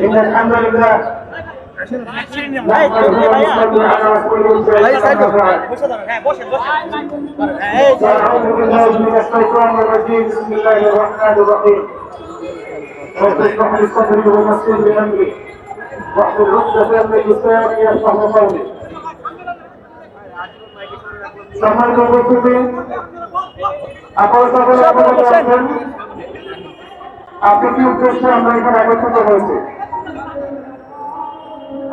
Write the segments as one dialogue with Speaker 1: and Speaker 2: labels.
Speaker 1: الحمد لله أعوذ بالله من الشيطان الرجيم بسم الله الرحمن الرحيم رب اشرح لي صدري ويسر لي أمري واحلل عقدة من لساني يفقه قولي সম্মানিত উপস্থিতি সকলে আছেন। আপনাদের উদ্দেশ্যে আমরা এখানে একত্রিত হয়েছি?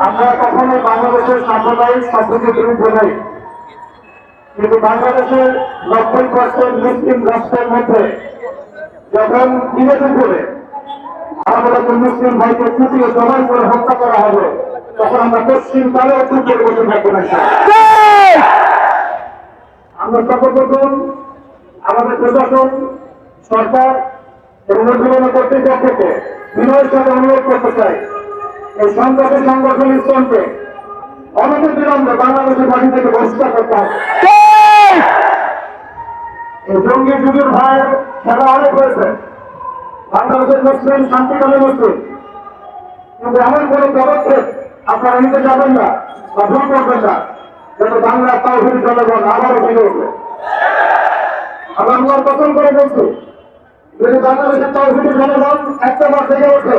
Speaker 1: আমরা কখনো বাংলাদেশের সাম্প্রদায়িক সম্প্রীতির বিরুদ্ধে নেই কিন্তু বাংলাদেশের নব্বই পার্সেন্ট মুসলিম রাষ্ট্রের মধ্যে যখন দিনে দুপুরে আমাদের মুসলিম ভাইকে চুটিয়ে জবাই করে হত্যা করা হবে তখন আমরা পশ্চিম কালে চুটিয়ে বসে থাকব না। আমরা সর্বপ্রথম আমাদের প্রশাসন সরকার এবং উদ্বোধন কর্তৃপক্ষকে বিনয়ের সাথে অনুরোধ করতে চাই। এই সন্ত্রাসী সংগঠন ইসলামকে অনতি বিলম্বে বাংলাদেশের মাটি থেকে বহিষ্কার করতে হবে। এই জঙ্গি যুগের ভাই খেলা অনেক হয়েছে। বাংলাদেশের মুসলিম শান্তিকামী মুসলিম। কিন্তু এমন কোন পদক্ষেপ আপনারা নিতে যাবেন না, বা ভুল করবেন না যাতে বাংলার তাহিদ জনগণ আবারও ফিরে উঠবে। আমরা আল্লাহর পছন্দ করে বলছি যদি বাংলাদেশের তাহিদ জনগণ, একটা বার থেকে ওঠে।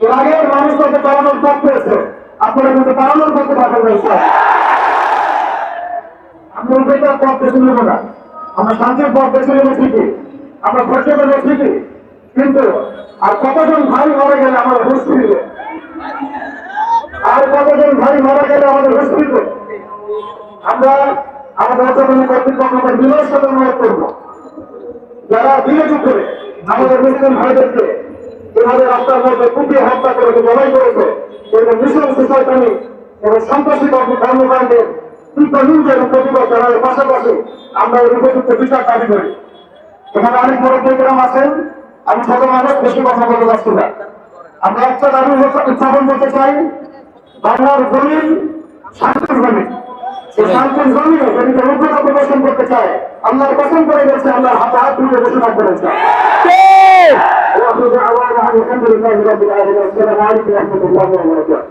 Speaker 1: এর আগের মানুষ তাকে পালানোর পথ পেয়েছে। আপনারা কিন্তু পালানোর পথে পাবেন না আমরা পথ বেছে নেব না। আমরা শান্তির পথ বেছে নেব ঠিকই। আমরা ধৈর্য নেব ঠিকই। কিন্তু আর কতজন ভাই মারা গেলে আমাদের হুশ ফিরবে? আর কতজন ভাই মারা গেলে আমাদের হুশ ফিরবে? আমরা আমাদের অর্থনৈতিক কর্তৃপক্ষকে সাথে অনুরোধ করব। যারা বিরোধ করে আমাদের মুসলিম ভাইদেরকে এভাবে রাস্তার মধ্যে কুপিয়ে হত্যা করেছে জবাই করেছে এবং মিশন সুশাসনী এবং সন্ত্রাসী কর্ম কর্মকাণ্ডের তীব্র নিন্দা প্রতিবাদ জানানোর পাশাপাশি আমরা এই উপযুক্ত বিচার দাবি করি। এখানে অনেক বড় প্রোগ্রাম আছেন আমি মানুষ বেশি কথা বলতে পারছি না। আমরা একটা দাবি উত্থাপন করতে চাই, বাংলার জমিন শান্তির জমিন। এই শান্তির জমিনে যদি কেউ উগ্রতা প্রদর্শন করতে চায় আল্লাহর কসম করে গেছে আল্লাহর হাতে হাত ধুয়ে বসে থাকতে রয়েছে وآخر دعوانا أن الحمد لله رب العالمين والسلام عليكم ورحمة الله وبركاته